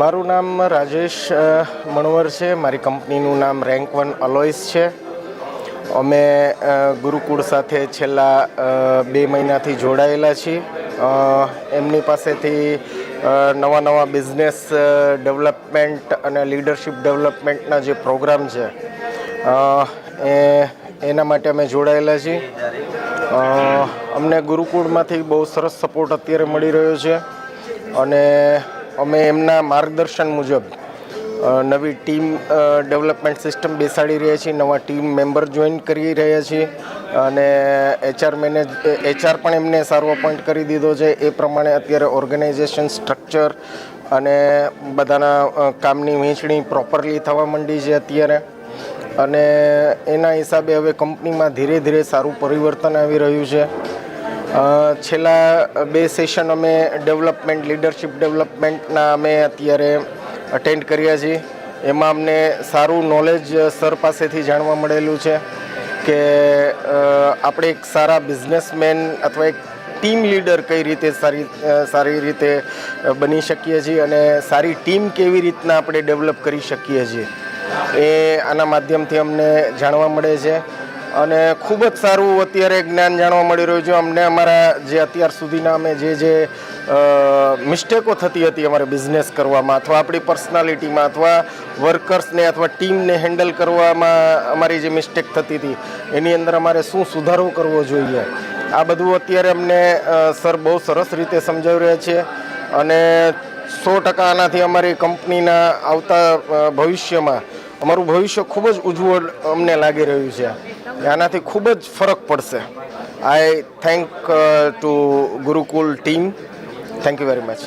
મારું નામ રાજેશ મણવર છે. મારી કંપનીનું નામ રેન્ક વન અલોઇસ છે. અમે ગુરુકુળ સાથે છેલ્લા બે મહિનાથી જોડાયેલા છીએ. એમની પાસેથી નવા નવા બિઝનેસ ડેવલપમેન્ટ અને લીડરશિપ ડેવલપમેન્ટના જે પ્રોગ્રામ છે એ, એના માટે અમે જોડાયેલા છીએ. અમને ગુરુકુળમાંથી બહુ સરસ સપોર્ટ અત્યારે મળી રહ્યો છે. અને અમે એમના માર્ગદર્શન મુજબ નવી ટીમ ડેવલપમેન્ટ સિસ્ટમ બેસાડી રહ્યા છીએ, નવા ટીમ મેમ્બર જોઈન કરી રહ્યા છીએ અને એચઆર મેનેજ એચઆર પણ એમને સારો અપોઇન્ટ કરી દીધો છે. એ પ્રમાણે અત્યારે ઓર્ગેનાઇઝેશન સ્ટ્રક્ચર અને બધાના કામની વહેંચણી પ્રોપરલી થવા માંડી છે અત્યારે. અને એના હિસાબે હવે કંપનીમાં ધીરે ધીરે સારું પરિવર્તન આવી રહ્યું છે. છેલ્લા બે સેશન અમે ડેવલપમેન્ટ લીડરશિપ ડેવલપમેન્ટના અમે અત્યારે અટેન્ડ કર્યા છીએ. એમાં અમને સારું નોલેજ સર પાસેથી જાણવા મળેલું છે કે આપણે એક સારા બિઝનેસમેન અથવા એક ટીમ લીડર કઈ રીતે સારી સારી રીતે બની શકીએ છીએ અને સારી ટીમ કેવી રીતના આપણે ડેવલપ કરી શકીએ છીએ. એ આના માધ્યમથી અમને જાણવા મળે છે. અને ખૂબ જ સારું અત્યારે જ્ઞાન જાણવા મળી રહ્યું છે. અમને અમારા જે અત્યાર સુધીના અમે જે જે મિસ્ટેકો થતી હતી અમારે બિઝનેસ કરવામાં અથવા આપણી પર્સનાલિટીમાં અથવા વર્કર્સને અથવા ટીમને હેન્ડલ કરવામાં અમારી જે મિસ્ટેક થતી હતી, એની અંદર અમારે શું સુધારો કરવો જોઈએ? આ બધું અત્યારે અમને સર બહુ સરસ રીતે સમજાવી રહ્યા છે અને સો ટકા આનાથી અમારી કંપનીના આવતા ભવિષ્યમાં અમારું ભવિષ્ય ખૂબ જ ઉજ્જવળ અમને લાગી રહ્યું છે. આનાથી ખૂબ જ ફરક પડશે. I thank to Gurukul team thank you very much